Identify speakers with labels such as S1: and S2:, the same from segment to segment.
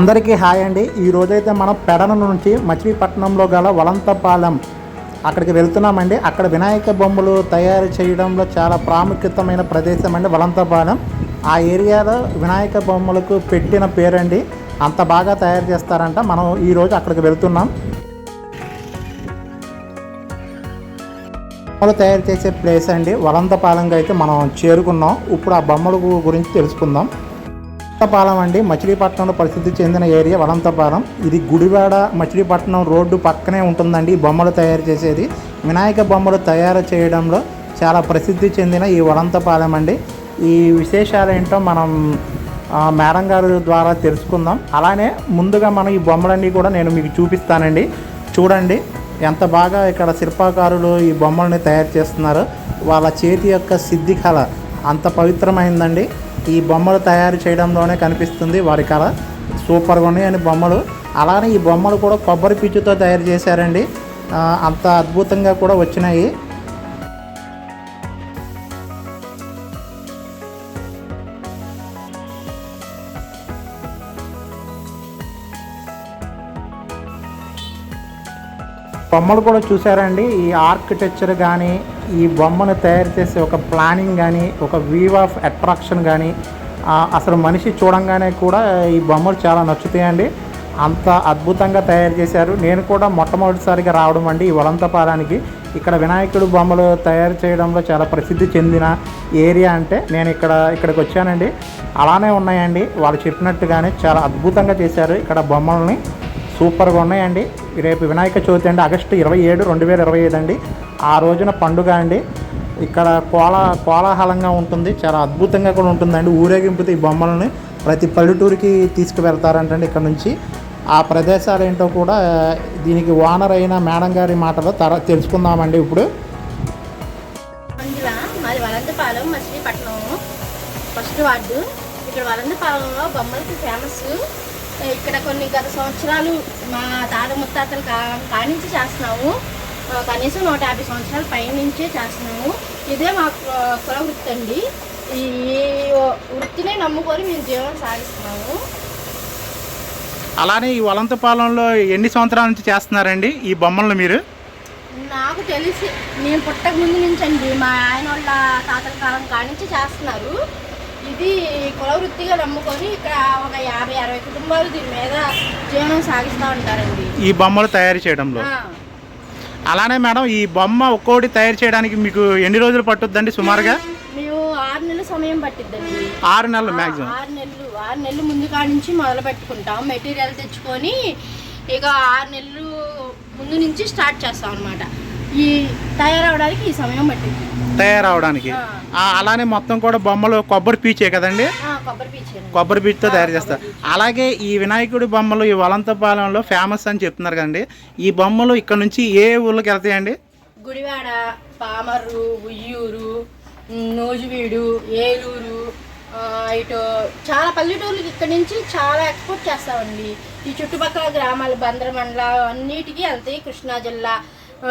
S1: అందరికీ హాయ్ అండి. ఈ రోజైతే మనం పెడన నుంచి మచిలీపట్నంలో గల వలంతపాలెం అక్కడికి వెళ్తున్నామండి. అక్కడ వినాయక బొమ్మలు తయారు చేయడంలో చాలా ప్రాముఖ్యతమైన ప్రదేశం అండి వలంతపాలెం. ఆ ఏరియాలో వినాయక బొమ్మలకు పెట్టిన పేరండి. అంత బాగా తయారు చేస్తారంట. మనం ఈరోజు అక్కడికి వెళ్తున్నాం. బొమ్మలు తయారు చేసే ప్లేస్ అండి. వలంతపాలెంకి అయితే మనం చేరుకున్నాం. ఇప్పుడు ఆ బొమ్మల గురించి తెలుసుకుందాం. వలంతపాలెం అండి. మచిలీపట్నంలో ప్రసిద్ధి చెందిన ఏరియా వలంతపాలెం ఇది గుడివాడ మచిలీపట్నం రోడ్డు పక్కనే ఉంటుందండి. ఈ బొమ్మలు తయారు చేసేది. వినాయక బొమ్మలు తయారు చేయడంలో చాలా ప్రసిద్ధి చెందిన ఈ వలంతపాలెం అండి. ఈ విశేషాలు ఏంటో మనం మేడం గారి ద్వారా తెలుసుకుందాం. అలానే ముందుగా మనం ఈ బొమ్మలన్నీ కూడా నేను మీకు చూపిస్తానండి. చూడండి ఎంత బాగా ఇక్కడ శిల్పకారులు ఈ బొమ్మల్ని తయారు చేస్తున్నారు. వాళ్ళ చేతి యొక్క సిద్ధి కళ అంత పవిత్రమైందండి. ఈ బొమ్మలు తయారు చేయడంలోనే కనిపిస్తుంది వారి కళ. సూపర్గా ఉన్నాయని బొమ్మలు అలానే ఈ బొమ్మలు కూడా కొబ్బరి పిచ్చుతో తయారు చేశారండి. అంత అద్భుతంగా కూడా వచ్చినాయి. బొమ్మలు కూడా చూసారండి ఈ ఆర్కిటెక్చర్ కానీ ఈ బొమ్మను తయారు చేసే ఒక ప్లానింగ్ కానీ ఒక వ్యూ ఆఫ్ అట్రాక్షన్ కానీ అసలు మనిషి చూడంగానే కూడా ఈ బొమ్మలు చాలా నచ్చుతాయండి. అంత అద్భుతంగా తయారు చేశారు. నేను కూడా మొట్టమొదటిసారిగా రావడం అండి ఈ వలంతపాలానికి ఇక్కడ వినాయకుడు బొమ్మలు తయారు చేయడంలో చాలా ప్రసిద్ధి చెందిన ఏరియా అంటే నేను ఇక్కడ ఇక్కడికి వచ్చానండి. అలానే ఉన్నాయండి. వాళ్ళు చెప్పినట్టుగానే చాలా అద్భుతంగా చేశారు ఇక్కడ బొమ్మల్ని. సూపర్గా ఉన్నాయండి. రేపు వినాయక చవితి అండి ఆగస్టు ఇరవై ఏడు రెండు వేల ఇరవై ఐదు అండి. ఆ రోజున పండుగ అండి. ఇక్కడ కోలా కోలాహలంగా ఉంటుంది. చాలా అద్భుతంగా కూడా ఉంటుందండి. ఊరేగింపుతో ఈ బొమ్మలని ప్రతి పల్లెటూరికి తీసుకువెళ్తారంటండి ఇక్కడ నుంచి. ఆ ప్రదేశాలు ఏంటో కూడా దీనికి ఓనర్ అయిన మేడం గారి మాటలో తర తెలుసుకుందామండి ఇప్పుడు.
S2: మాది వలంతపాలెం మచిలీపట్నం ఫస్ట్ వార్డు. ఇక్కడ వలంతపాలెంలో బొమ్మలకి ఫేమస్ ఇక్కడ కొన్ని గత సంవత్సరాలు మా తాత ముత్తాతలు కా కానించి చేస్తున్నాము. కనీసం నూట యాభై సంవత్సరాల పై నుంచే చేస్తున్నాము. ఇదే మా కుల వృత్తి అండి. ఈ వృత్తినే నమ్ముకొని మేము జీవనం సాగిస్తున్నాము.
S1: అలానే ఈ వలంతపాలెంలో ఎన్ని సంవత్సరాల నుంచి చేస్తున్నారండి ఈ బొమ్మలను మీరు?
S2: నాకు తెలిసి నేను పుట్టక ముందు నుంచి అండి మా ఆయన వాళ్ళ తాతల కాలం కానించి చేస్తున్నారు. ఇది కుల వృత్తిగా నమ్ముకొని ఇక్కడ ఒక యాభై అరవై కుటుంబాలు దీని మీద జీవనం సాగిస్తూ ఉంటారండి.
S1: ఈ బొమ్మలు తయారు చేయడంలో? అలానే మేడం ఈ బొమ్మ ఒక్కోటి తయారు చేయడానికి మీకు ఎన్ని రోజులు పట్టుద్దండి సుమారుగా?
S2: మేము ఆరు నెలల సమయం పట్టిద్దండి.
S1: ఆరు నెలలు మ్యాక్సిమం
S2: ఆరు నెలలు ఆరు నెలలు ముందు నుంచి మొదలు పెట్టుకుంటాం. మెటీరియల్ తెచ్చుకొని ఇక ఆరు నెలలు ముందు నుంచి స్టార్ట్ చేస్తాం అనమాట ఈ తయారవడానికి ఈ సమయం పట్టింది
S1: తయారవడానికి. అలానే మొత్తం కూడా బొమ్మలు కొబ్బరి పీచే కదండి?
S2: కొబ్బరి
S1: పీచుతో తయారు చేస్తారు. అలాగే ఈ వినాయకుడి బొమ్మలు ఈ వలంతపాలెంలో ఫేమస్ అని చెప్తున్నారు కదండి. ఈ బొమ్మలు ఇక్కడ నుంచి ఏ ఊళ్ళకి వెళ్తాయండి?
S2: గుడివాడ పామర్రు ఉయ్యూరు నూజివీడు ఏలూరు ఇటు చాలా పల్లెటూర్లకి ఇక్కడి నుంచి చాలా ఎక్స్పోర్ట్ చేస్తామండి. ఈ చుట్టుపక్కల గ్రామాలు బందరమండల అన్నిటికీ వెళ్తాయి కృష్ణా జిల్లా.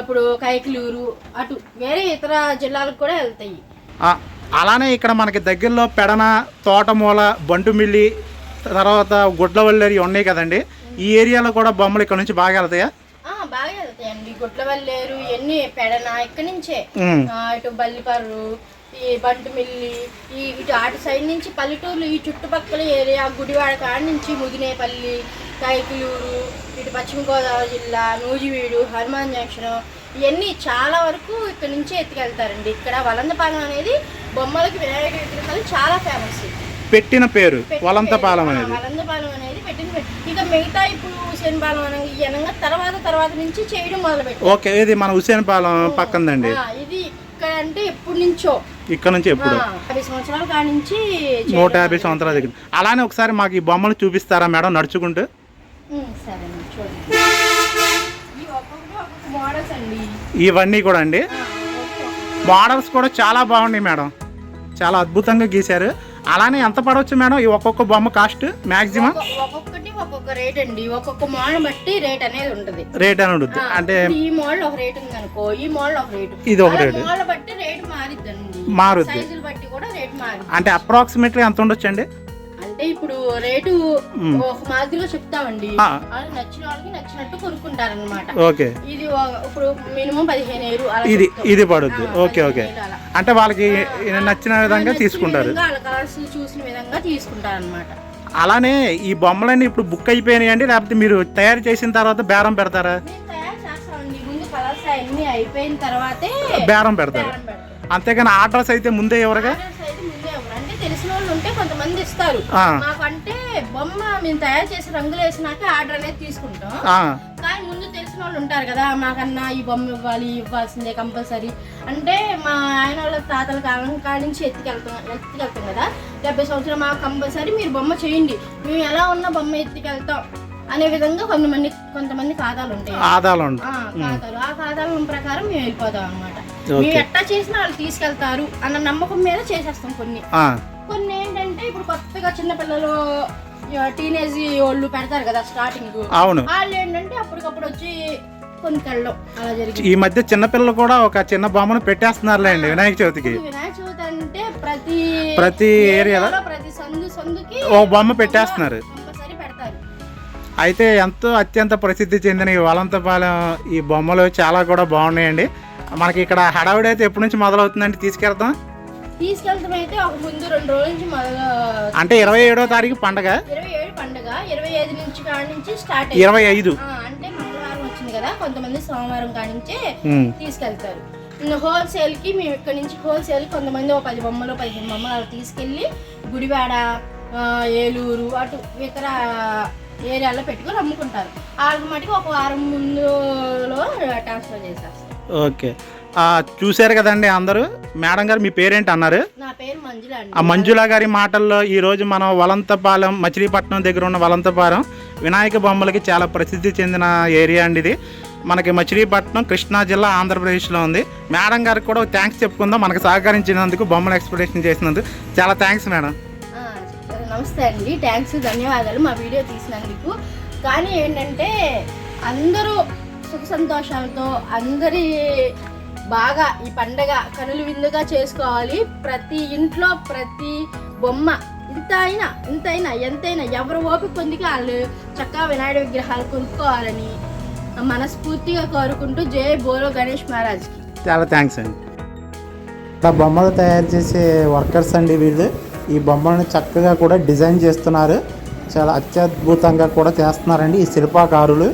S2: ఇప్పుడు కైకలూరు అటు వేరే ఇతర జిల్లాలకు కూడా వెళ్తాయి.
S1: అలానే ఇక్కడ మనకి దగ్గరలో పెడన తోటమూల బంటుమిల్లి తర్వాత గుడ్లవల్లేరి ఉన్నాయి కదండి. ఈ ఏరియాలో కూడా బొమ్మలు ఇక్కడ నుంచి బాగా వెళ్తాయా?
S2: బాగా వెళ్తాయండి. గుట్లవల్లేరు ఎన్ని పెడన ఇక్కడి నుంచే. ఇటు బల్లిపర్రు ఈ బంటుమిల్లి ఈ ఇటు అటు సైడ్ నుంచి పల్లెటూర్లు ఈ చుట్టుపక్కల ఏరియా గుడివాడ కాడ నుంచి ముదినేపల్లి కైకిలూరు ఇటు పశ్చిమ గోదావరి జిల్లా నూజివీడు హనుమాన్ జంక్షన్ ఇవన్నీ చాలా వరకు ఇక్కడ నుంచి ఎత్తుకెళ్తారండి. ఇక్కడ వలందపాలెం అనేది బొమ్మలకి వినాయక విగ్రహాలు చాలా ఫేమస్
S1: పెట్టిన పేరు వలంతపాలెం అనేది.
S2: వలందపాలెం అనేది పెట్టింది పెట్టి- ఇక మిగతా ఇప్పుడు అనగా ఈ అనగా తర్వాత తర్వాత నుంచి చేయడం మొదలుపెట్టారు.
S1: ఓకే ఇది మన హుసేన్ పాలెం పక్కందండి.
S2: ఆ, ఇది ఇక్కడ అంటే ఎప్పటి నుంచో
S1: ఇక్కడ నుంచి ఎప్పుడు?
S2: ఆ, యాభై సంవత్సరాల కాడి నుంచి
S1: నూట యాభై సంవత్సరాల దగ్గర. అలానే ఒకసారి మాకు ఈ బొమ్మలు చూపిస్తారా మేడం నడుచుకుంటూ?
S2: సరే చూడండి. మోడల్స్ అండి.
S1: ఇవన్నీ కూడా అండి? మోడల్స్ కూడా చాలా బాగున్నాయి మేడం. చాలా అద్భుతంగా గీశారు. అలానే ఎంత పడవచ్చు మేడం ఈ ఒక్కొక్క బొమ్మ కాస్ట్
S2: ఒక్కొక్క- ఒక్కొక్కటి ఒక్కొక్క రేట్ అండి. ఒక్కొక్క మోడల్ బట్టి రేట్ అనేది ఉంటది.
S1: రేట్ అని ఉంటుంది. అంటే
S2: ఈ మోడల్ ఒక రేట్ ఉంది అనుకో ఈ మోడల్ ఒక రేటు
S1: ఇది ఒక రేటు.
S2: మోడల్ బట్టి రేట్ మారిద్దండి.
S1: మారుద్ది.
S2: సైజులు బట్టి కూడా రేట్ మారిద్ది.
S1: అంటే అప్రాక్సిమేట్లీ ఎంత ఉండొచ్చు అండి
S2: అంటే ఇప్పుడు రేటు. ఒక మాదిరిగా చెప్తామండి. నచ్చిన వాళ్ళకి నచ్చినట్టు కొనుక్కుంటారనమాట
S1: ఓకే.
S2: ఇది ఇప్పుడు మినిమం పదిహేను వేలు
S1: ఇది. ఇది పడుద్ది. Okay okay. అంటే వాళ్ళకి నచ్చిన విధంగా తీసుకుంటారు.
S2: చూసిన విధంగా తీసుకుంటారు అనమాట
S1: అలానే ఈ బొమ్మలన్నీ ఇప్పుడు బుక్ అయిపోయినాయి అండి లేకపోతే మీరు తయారు చేసిన తర్వాత బేరం పెడతారా? బేరం పెడతారు. అంతేగాని ఆర్డర్స్ అయితే ముందే ఎవరుగా.
S2: అంటే తెలిసిన వాళ్ళు ఉంటే కొంతమంది ఇస్తారు. మాకంటే బొమ్మ మేము తయారు చేసి రంగులు వేసినాక ఆర్డర్ అనేది తీసుకుంటాం. కానీ ముందు తెలిసిన వాళ్ళు ఉంటారు కదా మాకన్నా ఈ బొమ్మ ఇవ్వాలి ఇవ్వాల్సిందే కంపల్సరీ. అంటే మా ఆయన వాళ్ళ తాతల కాలం కాడి నుంచి ఎత్తుకెళ్తాం ఎత్తుకెళ్తాం కదా. డెబ్బై మాకు కంపల్సరీ మీరు బొమ్మ చేయండి. మేము ఎలా ఉన్న బొమ్మ ఎత్తుకెళ్తాం అనే విధంగా కొంతమంది కొంతమంది ఖాతాలు ఉంటాయి. ఆ, ఖాతాలు. ఆ ఖాతాల ప్రకారం మేము వెళ్ళిపోతాం అనమాట. మేము ఎట్టా చేసినా వాళ్ళు తీసుకెళ్తారు అన్న నమ్మకం మీద చేసేస్తాం కొన్ని. కొన్ని ఏంటంటే ఇప్పుడు కొత్తగా చిన్నపిల్లలు టీనేజ్ వాళ్ళు పెడతారు కదా స్టార్టింగ్
S1: అవును.
S2: వాళ్ళు ఏంటంటే అప్పటికప్పుడు వచ్చి
S1: ఈ మధ్య చిన్నపిల్లలు కూడా ఒక చిన్న బొమ్మను పెట్టేస్తున్నారులేండి వినాయక చవితికి.
S2: వినాయక చవితి అంటే ప్రతి
S1: ప్రతి ఏరియాలో
S2: ప్రతి సందు సందుకి
S1: ఓ బొమ్మ పెట్టేస్తున్నారు. అయితే ఎంతో అత్యంత ప్రసిద్ధి చెందిన ఈ వలంతపాలెం ఈ బొమ్మలు చాలా కూడా బాగున్నాయండి. మనకి ఇక్కడ హడావిడి అయితే ఎప్పటి నుంచి మొదలవుతుందండి తీసుకెళ్తాం.
S2: తీసుకెళ్తాం అయితే ఒక ముందు రెండు రోజుల నుంచి మొదలు
S1: అంటే ఇరవై ఏడో తారీఖు పండగ?
S2: ఇరవై ఏడు పండుగ. ఇరవై ఐదు నుంచి కాడి నుంచి స్టార్ట్
S1: ఇరవై ఐదు.
S2: అంటే మంగళవారం వచ్చింది కదా కొంతమంది సోమవారం కాడి నుంచే తీసుకెళ్తారు. హోల్సేల్కి మేము ఇక్కడ నుంచి హోల్సేల్ కొంతమంది ఒక పది బొమ్మలు పదిహేను బొమ్మలు అలా తీసుకెళ్ళి గుడివాడ ఏలూరు అటు ఇతర ఏరియాలో పెట్టుకొని అమ్ముకుంటారు. వాళ్ళకి మటుకు ఒక వారం ముందులో ట్రాన్స్ఫర్ చేసేస్తారు.
S1: ఓకే. చూశారు కదండి అందరూ? మేడం గారు మీ పేరేంటి అన్నారు? ఆ మంజుల గారి మాటల్లో ఈరోజు మనం వలంతపాలెం మచిలీపట్నం దగ్గర ఉన్న వలంతపాలెం వినాయక బొమ్మలకి చాలా ప్రసిద్ధి చెందిన ఏరియా అండి ఇది. మనకి మచిలీపట్నం కృష్ణా జిల్లా ఆంధ్రప్రదేశ్లో ఉంది. మేడం గారికి కూడా థ్యాంక్స్ చెప్పుకుందాం. మనకు సహకరించినందుకు బొమ్మల ఎక్స్ప్లెనేషన్ చేసినందుకు. చాలా థ్యాంక్స్ మేడం.
S2: నమస్తే అండి. థ్యాంక్స్ ధన్యవాదాలు. మా వీడియో తీసినందుకు. కానీ ఏంటంటే అందరూ సుఖ సంతోషాలతో అందరి బాగా ఈ పండగ కనులు విందుగా చేసుకోవాలి. ప్రతి ఇంట్లో ప్రతి బొమ్మ ఇంత అయినా ఇంత అయినా ఎంతైనా ఎవరు ఓపిక పొందికి వాళ్ళు చక్కగా వినాయకుడి విగ్రహాలు కొనుక్కోవాలని మనస్ఫూర్తిగా కోరుకుంటూ జై బోలో గణేష్ మహారాజ్కి.
S1: చాలా థ్యాంక్స్ అండి.
S3: ఇలా బొమ్మలు తయారు చేసే వర్కర్స్ అండి వీళ్ళు. ఈ బొమ్మలను చక్కగా కూడా డిజైన్ చేస్తున్నారు. చాలా అత్యద్భుతంగా కూడా చేస్తున్నారండి ఈ శిల్పాకారులు.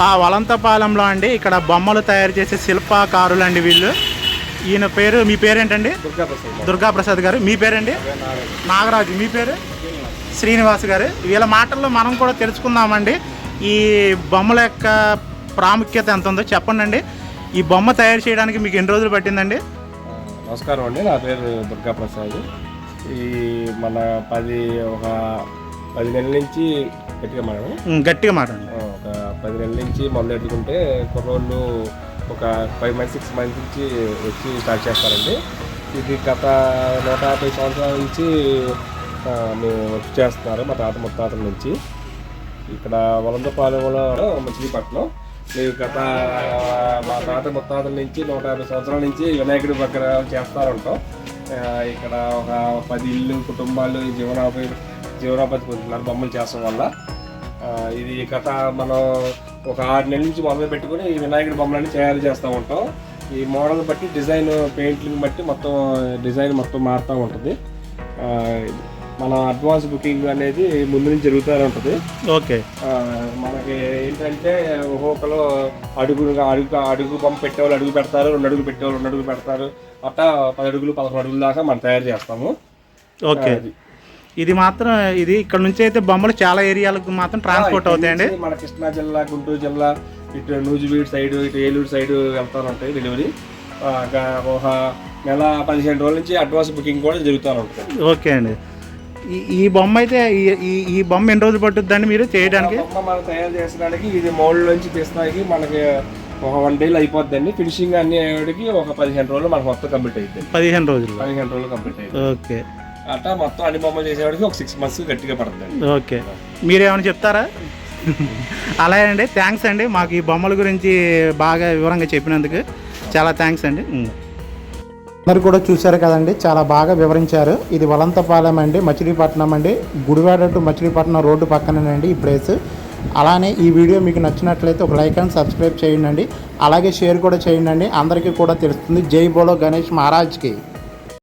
S1: ఆ వలంతపాలెంలో అండి ఇక్కడ బొమ్మలు తయారు చేసే శిల్పకారులు అండి వీళ్ళు. ఈయన పేరు మీ పేరేంటండి? దుర్గా ప్రసాద్ గారు. మీ పేరండి? నాగరాజు. మీ పేరు? శ్రీనివాస్. గారు. వీళ్ళ మాటల్లో మనం కూడా తెలుసుకుందామండి. ఈ బొమ్మల యొక్క ప్రాముఖ్యత ఎంత ఉందో చెప్పండి అండి ఈ బొమ్మ తయారు చేయడానికి మీకు ఎన్ని రోజులు పట్టిందండి?
S4: నమస్కారం అండి. నా పేరు దుర్గా ప్రసాద్ ఈ మన పది ఒక పది నెలల నుంచి గట్టిగా
S1: ఉమ్, గట్టిగా మాట్లాడండి
S4: ఒక పది నెలల నుంచి మొదలు పెట్టుకుంటే కుర్రోళ్ళు ఒక ఫైవ్ మంత్స్ సిక్స్ మంత్స్ నుంచి వచ్చి స్టార్ట్ చేస్తారండి. ఇది గత నూట యాభై సంవత్సరాల నుంచి మేము వర్క్ చేస్తున్నారు మా తాత ముత్తాతల నుంచి. ఇక్కడ వలందపాలెంలో మచిలీపట్నం. మీరు గత మా తాత ముత్తాతల నుంచి నూట యాభై సంవత్సరాల నుంచి వినాయకుడి దగ్గర చేస్తూ ఉంటాం ఇక్కడ ఒక పది ఇల్లు కుటుంబాలు జీవనోపాధి జీవనోపాధి పొందుతున్నారు బొమ్మలు చేస్తాం వల్ల. ఇది గత మనం ఒక ఆరు నెలల నుంచి మొదలు పెట్టుకుని ఈ వినాయకుడి బొమ్మలన్నీ తయారు చేస్తూ ఉంటాం. ఈ మోడల్ బట్టి డిజైన్ పెయింట్లను బట్టి మొత్తం డిజైన్ మొత్తం మారుతూ ఉంటుంది. మన అడ్వాన్స్ బుకింగ్ అనేది ముందు నుంచి జరుగుతూనే ఉంటుంది.
S1: ఓకే.
S4: మనకి ఏంటంటే ఒక్కొక్కరు అడుగు అడుగు అడుగు బొమ్మ పెట్టేవాళ్ళు అడుగు పెడతారు రెండు అడుగులు పెట్టేవాళ్ళు రెండు అడుగులు పెడతారు. అట్టా పది అడుగులు పదకొండు అడుగుల దాకా మనం తయారు చేస్తాము.
S1: ఓకే.
S4: అది.
S1: ఇది మాత్రం ఇది ఇక్కడ నుంచి అయితే బొమ్మలు చాలా ఏరియాలకు మాత్రం ట్రాన్స్పోర్ట్ అవుతాయండి.
S4: మన కృష్ణా జిల్లా గుంటూరు జిల్లా ఇటు నూజివీడ్ సైడ్ ఇటు ఏలూరు సైడ్ వెళ్తూ ఉంటాయి డెలివరీ ఒక నెల పదిహేను రోజుల నుంచి అడ్వాన్స్ బుకింగ్ కూడా జరుగుతూ ఉంటుంది.
S1: ఓకే అండి. ఈ బొమ్మ అయితే ఈ- ఈ బొమ్మ ఎన్ని రోజులు పట్టుద్దండి మీరు చేయడానికి?
S4: బొమ్మ మనం తయారు చేసడానికి ఇది మోల్డ్ నుంచి తీస్తానికి మనకి ఒక వన్ డేలో అయిపోద్దండి. ఫినిషింగ్ అన్ని అయ్యేటికి ఒక పదిహేను రోజులు మనకు మొత్తం కంప్లీట్ అవుతుంది
S1: పదిహేను రోజుల్లో
S4: పదిహేను రోజులు కంప్లీట్ అవుతుంది
S1: ఓకే.
S4: అట్లా మొత్తం అన్ని బొమ్మలు చేసేవాడికి ఒక సిక్స్ మంత్స్ గట్టిగా పడుతుంది.
S1: ఓకే. మీరేమైనా చెప్తారా? అలాగే అండి. థ్యాంక్స్ అండి. మాకు ఈ బొమ్మల గురించి బాగా వివరంగా చెప్పినందుకు. చాలా థ్యాంక్స్ అండి. అందరు కూడా చూశారు కదండి. చాలా బాగా వివరించారు. ఇది వలంతపాలెం అండి మచిలీపట్నం అండి. గుడివాడ టు మచిలీపట్నం రోడ్డు పక్కనేనండి ఈ ప్లేస్. అలానే ఈ వీడియో మీకు నచ్చినట్లయితే ఒక లైక్ అండ్ సబ్స్క్రైబ్ చేయండి. అలాగే షేర్ కూడా చేయండి. అందరికీ కూడా తెలుస్తుంది. జై బోలో గణేష్ మహారాజ్కి.